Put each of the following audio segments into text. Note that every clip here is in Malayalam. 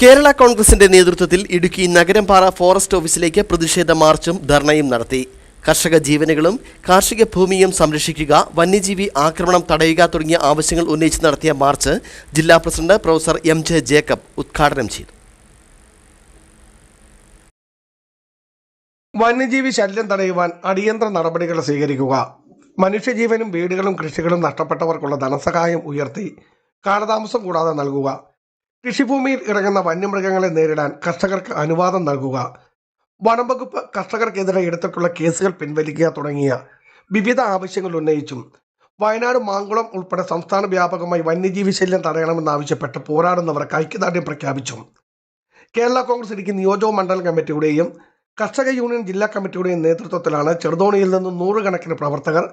കേരള കോൺഗ്രസിന്റെ നേതൃത്വത്തിൽ ഇടുക്കി നഗരംപാറ ഫോറസ്റ്റ് ഓഫീസിലേക്ക് പ്രതിഷേധ മാർച്ചും ധർണയും നടത്തി. കർഷക ജീവനുകളും കാർഷിക ഭൂമിയും സംരക്ഷിക്കുക വന്യജീവി ആക്രമണം തടയുക തുടങ്ങിയ ആവശ്യങ്ങൾ ഉന്നയിച്ച് നടത്തിയ മാർച്ച് ജില്ലാ president professor M J Jacob ഉദ്ഘാടനം ചെയ്തു. വന്യജീവി ശല്യം തടയുവാൻ അടിയന്തര നടപടികൾ സ്വീകരിക്കുക. മനുഷ്യജീവനും വീടുകളും കൃഷികളും നഷ്ടപ്പെട്ടവർക്കുള്ള ധനസഹായം ഉയർത്തി കാലതാമസം കൂടാതെ നൽകുക. കൃഷിഭൂമിയിൽ ഇറങ്ങുന്ന വന്യമൃഗങ്ങളെ നേരിടാൻ കർഷകർക്ക് അനുവാദം നൽകുക. വനം വകുപ്പ് കർഷകർക്കെതിരെ എടുത്തിട്ടുള്ള കേസുകൾ പിൻവലിക്കുക തുടങ്ങിയ വിവിധ ആവശ്യങ്ങൾ ഉന്നയിച്ചും വയനാട് മാങ്കുളം ഉൾപ്പെടെ സംസ്ഥാന വ്യാപകമായി വന്യജീവി ശല്യം തടയണമെന്നാവശ്യപ്പെട്ട് പോരാടുന്നവർക്ക് ഐക്യദാർഢ്യം പ്രഖ്യാപിച്ചു കേരള കോൺഗ്രസ് ഇടുക്കി നിയോജക മണ്ഡലം കമ്മിറ്റിയുടെയും കർഷക യൂണിയൻ ജില്ലാ കമ്മിറ്റിയുടെയും നേതൃത്വത്തിലാണ് ചെറുതോണിയിൽ നിന്ന് നൂറുകണക്കിന് പ്രവർത്തകർ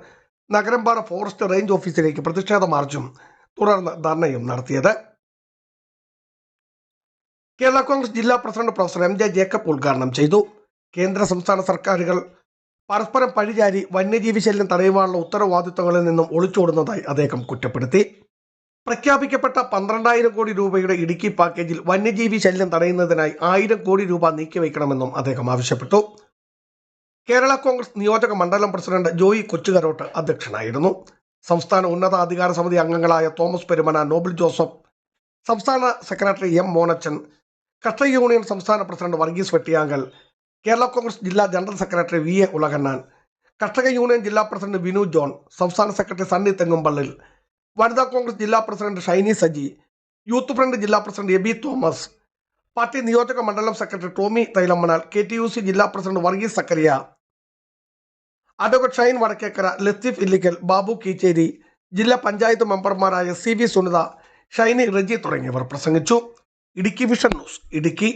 നഗരംപാറ ഫോറസ്റ്റ് റേഞ്ച് ഓഫീസിലേക്ക് പ്രതിഷേധ മാർച്ചും തുടർന്ന് ധർണയും നടത്തിയത്. കേരള കോൺഗ്രസ് ജില്ലാ president professor M J Jacob ഉദ്ഘാടനം ചെയ്തു. കേന്ദ്ര സംസ്ഥാന സർക്കാരുകൾ പരസ്പരം പഴിചാരി വന്യജീവി ശല്യം തടയുവാനുള്ള ഉത്തരവാദിത്തങ്ങളിൽ നിന്നും ഒളിച്ചോടുന്നതായി അദ്ദേഹം കുറ്റപ്പെടുത്തി. പ്രഖ്യാപിക്കപ്പെട്ട പന്ത്രണ്ടായിരം കോടി രൂപയുടെ ഇടുക്കി പാക്കേജിൽ വന്യജീവി ശല്യം തടയുന്നതിനായി ആയിരം കോടി രൂപ നീക്കിവയ്ക്കണമെന്നും അദ്ദേഹം ആവശ്യപ്പെട്ടു. കേരള കോൺഗ്രസ് നിയോജക മണ്ഡലം പ്രസിഡന്റ് ജോയി കൊച്ചുകരോട്ട് അധ്യക്ഷനായിരുന്നു. സംസ്ഥാന ഉന്നതാധികാര സമിതി അംഗങ്ങളായ തോമസ് പെരുമന നോബിൾ ജോസഫ് സംസ്ഥാന സെക്രട്ടറി എം മോനച്ചൻ കർഷക യൂണിയൻ സംസ്ഥാന പ്രസിഡന്റ് വർഗീസ് വെട്ടിയാങ്കൽ കേരള കോൺഗ്രസ് ജില്ലാ general secretary V A Ulakannan കർഷക യൂണിയൻ ജില്ലാ പ്രസിഡന്റ് വിനു ജോൺ സംസ്ഥാന സെക്രട്ടറി സണ്ണി തെങ്ങുംപള്ളിൽ വനിതാ കോൺഗ്രസ് ജില്ലാ president Shiny Saji youth front ജില്ലാ പ്രസിഡന്റ് എബി തോമസ് പാർട്ടി നിയോജക മണ്ഡലം secretary Tomy Thailammanal K T U C ജില്ലാ പ്രസിഡന്റ് വർഗീസ് സക്കറിയ അഡ്വക്കേറ്റ് ഷൈൻ വടക്കേക്കര ലത്തീഫ് ഇല്ലിക്കൽ ബാബു കീച്ചേരി ജില്ലാ പഞ്ചായത്ത് മെമ്പർമാരായ സി വി സുനിത ഷൈനി റജി തുടങ്ങിയവർ പ്രസംഗിച്ചു. Idukki vision news Idukki.